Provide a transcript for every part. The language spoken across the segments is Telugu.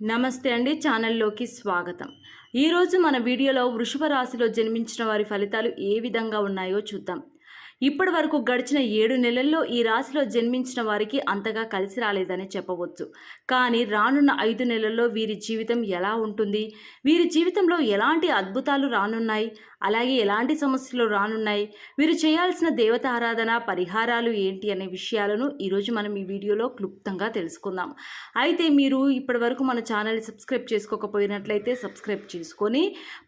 నమస్తే అండి ఛానల్లోకి స్వాగతం. ఈరోజు మన వీడియోలో వృషభ రాశిలో జన్మించిన వారి ఫలితాలు ఏ విధంగా ఉన్నాయో చూద్దాం. ఇప్పటి వరకు గడిచిన ఏడు నెలల్లో ఈ రాశిలో జన్మించిన వారికి అంతగా కలిసి రాలేదని చెప్పవచ్చు. కానీ రానున్న ఐదు నెలల్లో వీరి జీవితం ఎలా ఉంటుంది? వీరి జీవితంలో ఎలాంటి అద్భుతాలు రానున్నాయి? అలాగే ఎలాంటి సమస్యలు రానున్నాయి? వీరు చేయాల్సిన దేవత ఆరాధన పరిహారాలు ఏంటి అనే విషయాలను ఈరోజు మనం ఈ వీడియోలో క్లుప్తంగా తెలుసుకుందాం. అయితే మీరు ఇప్పటివరకు మన ఛానల్ సబ్స్క్రైబ్ చేసుకోకపోయినట్లయితే సబ్స్క్రైబ్ చేసుకొని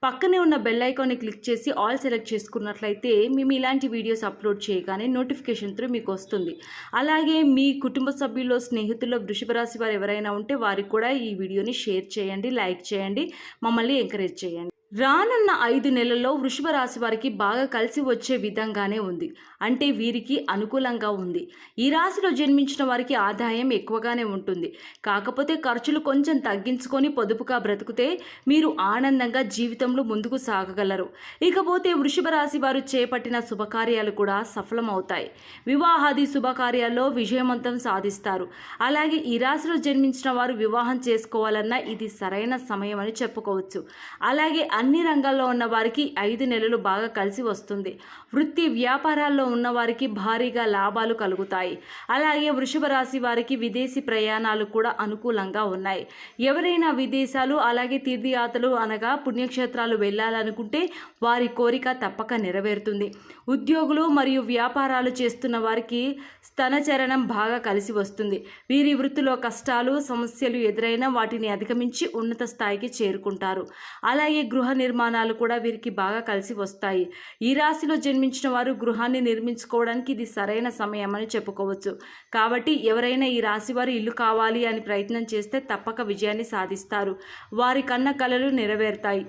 పక్కనే ఉన్న బెల్ ఐకాన్ని క్లిక్ చేసి ఆల్ సెలెక్ట్ చేసుకున్నట్లయితే మేము ఇలాంటి వీడియోస్ అప్ అప్లోడ్ చేయగానే నోటిఫికేషన్ త్రూ మీకు వస్తుంది. అలాగే మీ కుటుంబ సభ్యుల్లో స్నేహితుల్లో వృషభ రాశి వారు ఎవరైనా ఉంటే వారికి కూడా ఈ వీడియోని షేర్ చేయండి లైక్ చేయండి. మమ్మల్ని ఎంకరేజ్ చేయండి. రానున్న ఐదు నెలల్లో వృషభ రాశి వారికి బాగా కలిసి వచ్చే విధంగానే ఉంది. అంటే వీరికి అనుకూలంగా ఉంది. ఈ రాశిలో జన్మించిన వారికి ఆదాయం ఎక్కువగానే ఉంటుంది. కాకపోతే ఖర్చులు కొంచెం తగ్గించుకొని పొదుపుగా బ్రతికితే మీరు ఆనందంగా జీవితంలో ముందుకు సాగగలరు. ఇకపోతే వృషభ రాశి వారు చేపట్టిన శుభకార్యాలు కూడా సఫలమవుతాయి. వివాహాది శుభకార్యాల్లో విజయవంతం సాధిస్తారు. అలాగే ఈ రాశిలో జన్మించిన వారు వివాహం చేసుకోవాలన్నా ఇది సరైన సమయం అని చెప్పుకోవచ్చు. అలాగే అన్ని రంగాల్లో ఉన్న వారికి ఐదు నెలలు బాగా కలిసి వస్తుంది. వృత్తి వ్యాపారాల్లో ఉన్న వారికి భారీగా లాభాలు కలుగుతాయి. అలాగే వృషభ రాశి వారికి విదేశీ ప్రయాణాలు కూడా అనుకూలంగా ఉన్నాయి. ఎవరైనా విదేశాలు అలాగే తీర్థయాత్రలు అనగా పుణ్యక్షేత్రాలు వెళ్ళాలనుకుంటే వారి కోరిక తప్పక నెరవేరుతుంది. ఉద్యోగులు మరియు వ్యాపారాలు చేస్తున్న వారికి స్తనచరణం బాగా కలిసి వస్తుంది. వీరి వృత్తిలో కష్టాలు సమస్యలు ఎదురైనా వాటిని అధిగమించి ఉన్నత స్థాయికి చేరుకుంటారు. అలాగే గృహ నిర్మాణాలు కూడా వీరికి బాగా కలిసి వస్తాయి. ఈ రాశిలో జన్మించిన వారు గృహాన్ని నిర్మించుకోవడానికి ఇది సరైన సమయం అని చెప్పుకోవచ్చు. కాబట్టి ఎవరైనా ఈ రాశి వారు ఇల్లు కావాలి అని ప్రయత్నం చేస్తే తప్పక విజయాన్ని సాధిస్తారు. వారి కన్న కలలు నెరవేరుతాయి.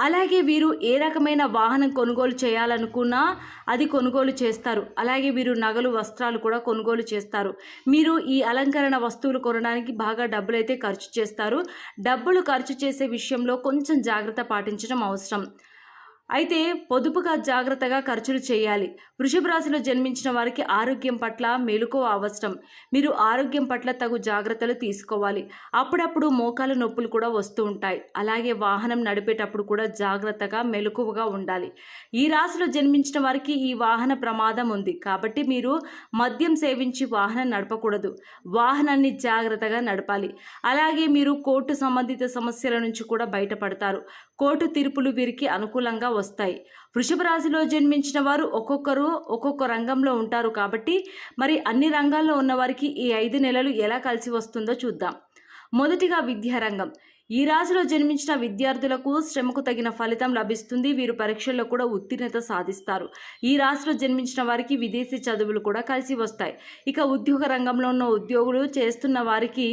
అలాగే వీరు ఏ రకమైన వాహనం కొనుగోలు చేయాలనుకున్నా అది కొనుగోలు చేస్తారు. అలాగే వీరు నగలు వస్త్రాలు కూడా కొనుగోలు చేస్తారు. మీరు ఈ అలంకరణ వస్తువులు కొనడానికి బాగా డబ్బులైతే ఖర్చు చేస్తారు. డబ్బులు ఖర్చు చేసే విషయంలో కొంచెం జాగ్రత్త పాటించడం అవసరం. అయితే పొదుపుగా జాగ్రత్తగా ఖర్చులు చేయాలి. వృషభ రాశిలో జన్మించిన వారికి ఆరోగ్యం పట్ల మెలకువ అవసరం. మీరు ఆరోగ్యం పట్ల తగు జాగ్రత్తలు తీసుకోవాలి. అప్పుడప్పుడు మోకాలు నొప్పులు కూడా వస్తూ ఉంటాయి. అలాగే వాహనం నడిపేటప్పుడు కూడా జాగ్రత్తగా మెలకువగా ఉండాలి. ఈ రాశిలో జన్మించిన వారికి ఈ వాహన ప్రమాదం ఉంది. కాబట్టి మీరు మద్యం సేవించి వాహనం నడపకూడదు. వాహనాన్ని జాగ్రత్తగా నడపాలి. అలాగే మీరు కోర్టు సంబంధిత సమస్యల నుంచి కూడా బయటపడతారు. కోర్టు తీర్పులు వీరికి అనుకూలంగా వస్తాయి. వృషభ రాశిలో జన్మించిన వారు ఒక్కొక్కరు ఒక్కొక్క రంగంలో ఉంటారు కాబట్టి మరి అన్ని రంగాల్లో ఉన్న వారికి ఈ ఐదు నెలలు ఎలా కలిసి వస్తుందో చూద్దాం. మొదటిగా విద్యారంగం. ఈ రాశిలో జన్మించిన విద్యార్థులకు శ్రమకు తగిన ఫలితం లభిస్తుంది. వీరు పరీక్షల్లో కూడా ఉత్తీర్ణత సాధిస్తారు. ఈ రాశిలో జన్మించిన వారికి విదేశీ చదువులు కూడా కలిసి వస్తాయి. ఇక ఉద్యోగ రంగంలో ఉన్న ఉద్యోగులు చేస్తున్న వారికి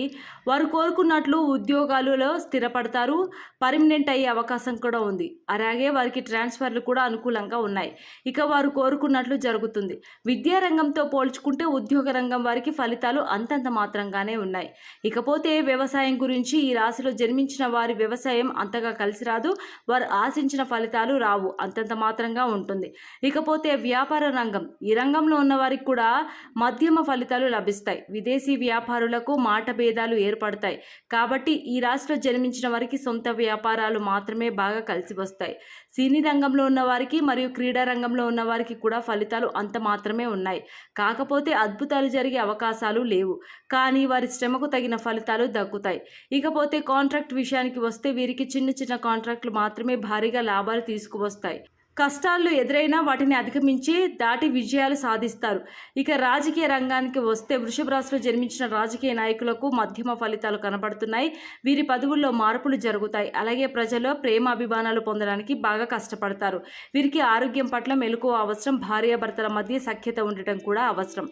వారు కోరుకున్నట్లు ఉద్యోగాలలో స్థిరపడతారు. పర్మనెంట్ అయ్యే అవకాశం కూడా ఉంది. అలాగే వారికి ట్రాన్స్ఫర్లు కూడా అనుకూలంగా ఉన్నాయి. ఇక వారు కోరుకున్నట్లు జరుగుతుంది. విద్యారంగంతో పోల్చుకుంటే ఉద్యోగ రంగం వారికి ఫలితాలు అంతంత మాత్రంగానే ఉన్నాయి. ఇకపోతే వ్యవసాయం గురించి ఈ రాశిలో జన్మించిన వారి వ్యవసాయం అంతగా కలిసి రాదు. వారు ఆశించిన ఫలితాలు రావు. అంతంత మాత్రంగా ఉంటుంది. ఇకపోతే వ్యాపార రంగం. ఈ రంగంలో ఉన్న వారికి కూడా మధ్యమ ఫలితాలు లభిస్తాయి. విదేశీ వ్యాపారులకు మాట భేదాలు ఏర్పడతాయి. కాబట్టి ఈ రాశిలో జన్మించిన వారికి సొంత వ్యాపారాలు మాత్రమే బాగా కలిసి వస్తాయి. సినీ రంగంలో ఉన్న వారికి మరియు క్రీడా రంగంలో ఉన్న వారికి కూడా ఫలితాలు అంత మాత్రమే ఉన్నాయి. కాకపోతే అద్భుతాలు జరిగే అవకాశాలు లేవు. కానీ వారి శ్రమకు తగిన ఫలితాలు దక్కుతాయి. ఇకపోతే కాంట్రాక్ట్ విషయానికి వస్తే వీరికి చిన్న చిన్న కాంట్రాక్ట్లు మాత్రమే భారీగా లాభాలు తీసుకువస్తాయి. కష్టాలు ఎదురైనా వాటిని అధిగమించి దాటి విజయాలు సాధిస్తారు. ఇక రాజకీయ రంగానికి వస్తే వృషభ రాశిలో జన్మించిన రాజకీయ నాయకులకు మధ్యమ ఫలితాలు కనబడుతున్నాయి. వీరి పదవుల్లో మార్పులు జరుగుతాయి. అలాగే ప్రజల్లో ప్రేమాభిమానాలు పొందడానికి బాగా కష్టపడతారు. వీరికి ఆరోగ్యం పట్ల మెలకువ అవసరం. భార్యాభర్తల మధ్య సఖ్యత ఉండటం కూడా అవసరం.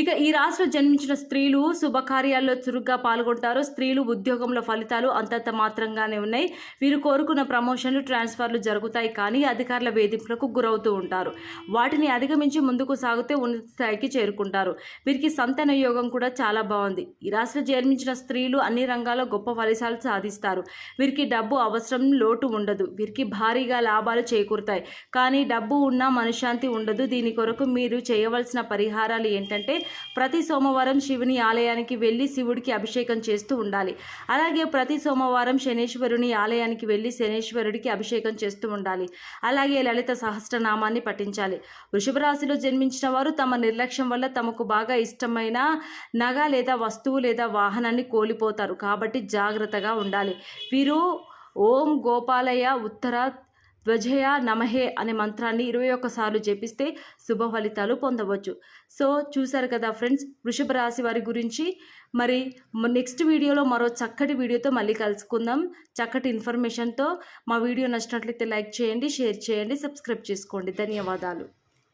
ఇక ఈ రాశిలో జన్మించిన స్త్రీలు శుభకార్యాల్లో చురుగ్గా పాల్గొంటారు. స్త్రీలు ఉద్యోగంలో ఫలితాలు అంతంత మాత్రంగానే ఉన్నాయి. వీరు కోరుకున్న ప్రమోషన్లు ట్రాన్స్ఫర్లు జరుగుతాయి కానీ అధికారుల వేధింపులకు గురవుతూ ఉంటారు. వాటిని అధిగమించి ముందుకు సాగితే ఉన్నత స్థాయికి చేరుకుంటారు. వీరికి సంతాన యోగం కూడా చాలా బాగుంది. ఈ రాశిలో జన్మించిన స్త్రీలు అన్ని రంగాల్లో గొప్ప ఫలితాలు సాధిస్తారు. వీరికి డబ్బు అవసరం లోటు ఉండదు. వీరికి భారీగా లాభాలు చేకూరుతాయి. కానీ డబ్బు ఉన్నా మనశ్శాంతి ఉండదు. దీని కొరకు మీరు చేయవలసిన పరిహారాలు ఏంటంటే ప్రతి సోమవారం శివుని ఆలయానికి వెళ్ళి శివుడికి అభిషేకం చేస్తూ ఉండాలి. అలాగే ప్రతి సోమవారం శనేశ్వరుని ఆలయానికి వెళ్ళి శనేశ్వరుడికి అభిషేకం చేస్తూ ఉండాలి. అలాగే లలిత సహస్రనామాన్ని పఠించాలి. వృషభ రాశిలో జన్మించిన వారు తమ నిర్లక్ష్యం వల్ల తమకు బాగా ఇష్టమైన నగ లేదా వస్తువు లేదా వాహనాన్ని కోల్పోతారు. కాబట్టి జాగ్రత్తగా ఉండాలి. వీరు ఓం గోపాలయ ఉత్తర ధ్వజయ నమహే అనే మంత్రాన్ని ఇరవై ఒక్కసార్లు జపిస్తే శుభ ఫలితాలు పొందవచ్చు. సో చూసారు కదా ఫ్రెండ్స్ వృషభ రాశి వారి గురించి. మరి నెక్స్ట్ వీడియోలో మరో చక్కటి వీడియోతో మళ్ళీ కలుసుకుందాం. చక్కటి ఇన్ఫర్మేషన్తో మా వీడియో నచ్చినట్లయితే లైక్ చేయండి షేర్ చేయండి సబ్స్క్రైబ్ చేసుకోండి. ధన్యవాదాలు.